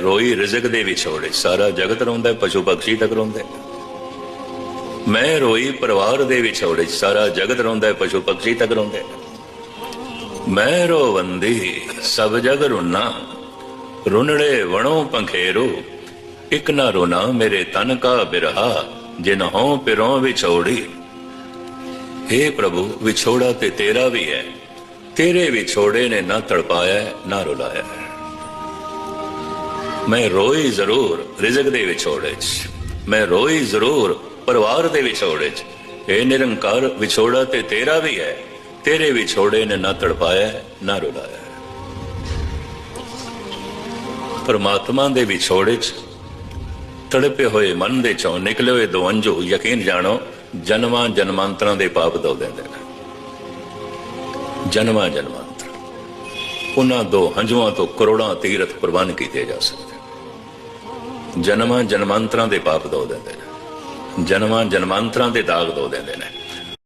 ਰੋਈ ਰਿਜ਼ਕ ਦੇ ਵਿਛੋੜੇ ਸਾਰਾ ਜਗਤ ਰੋਂਦਾ ਪਸ਼ੂ ਪਕਸ਼ੀ ਤੱਕ ਰੋਂਦੇ ਮੈਂ ਰੋਈ ਪਰਿਵਾਰ ਦੇ ਵਿਛੋੜੇ ਸਾਰਾ ਜਗਤ ਰੋਂਦਾ ਪਸ਼ੂ ਪਕਸ਼ੀ ਤੱਕ ਰੋਂਦੇ ਮੈਂ ਰੋਵੰਦੀ ਸਭ ਜਗ ਰੁਨਾ। ਰੁਨੜੇ ਵਣੋ ਪੰਖੇਰੋ, ਇਕ ਨਾ ਰੋਣਾ ਮੇਰੇ ਤਨ ਕਾ ਬਿਰਹਾ, ਜਿਨ ਹੋਂ ਪਿਰੋਂ ਵਿਛੋੜੀ हे ਪ੍ਰਭੂ, ਵਿਛੋੜਾ ਤੇ ਤੇਰਾ ਵੀ ਹੈ। ਤੇਰੇ ਵਿਛੋੜੇ ਨੇ ਨਾ ਤੜਪਾਇਆ, ਨਾ ਰੁਲਾਇਆ। ਮੈਂ ਰੋਈ ਜ਼ਰੂਰ ਰਿਜ਼ਕ ਦੇ ਵਿਛੋੜੇ 'ਚ ਮੈਂ ਰੋਈ ਜ਼ਰੂਰ ਪਰਿਵਾਰ ਦੇ ਵਿਛੋੜੇ 'ਚ ਇਹ ਨਿਰੰਕਾਰ ਵਿਛੋੜਾ ਤੇ ਤੇਰਾ ਵੀ ਹੈ। ਤੇਰੇ ਵਿਛੋੜੇ ਨੇ ਨਾ ਤੜਪਾਇਆ, ਨਾ ਰੁਲਾਇਆ। ਪਰਮਾਤਮਾ ਦੇ ਵਿਛੋੜੇ 'ਚ ਤੜਪੇ ਹੋਏ ਮਨ ਦੇ ਚੋਂ ਨਿਕਲੇ ਹੋਏ ਦੋ ਯਕੀਨ ਜਾਣੋ, ਜਨਮਾਂ ਜਨਮਾਂਤਰਾਂ ਦੇ ਪਾਪ ਧੋ ਦਿੰਦੇ ਨੇ। ਜਨਮਾਂ ਜਨਮਾਂ। ਉਹਨਾਂ ਦੋ ਹੰਝੂਆਂ ਤੋਂ ਕਰੋੜਾਂ ਤੀਰਥ ਕੁਰਬਾਨ ਕੀਤੇ ਜਾ ਸਕਦੇ ਜਨਮਾਂ ਜਨਮਾਂਤਰਾਂ ਦੇ ਪਾਪ ਦੋ ਦਿੰਦੇ ਨੇ। ਜਨਮਾਂ ਜਨਮਾਂਤਰਾਂ ਦੇ ਦਾਗ ਦੋ ਦਿੰਦੇ ਨੇ।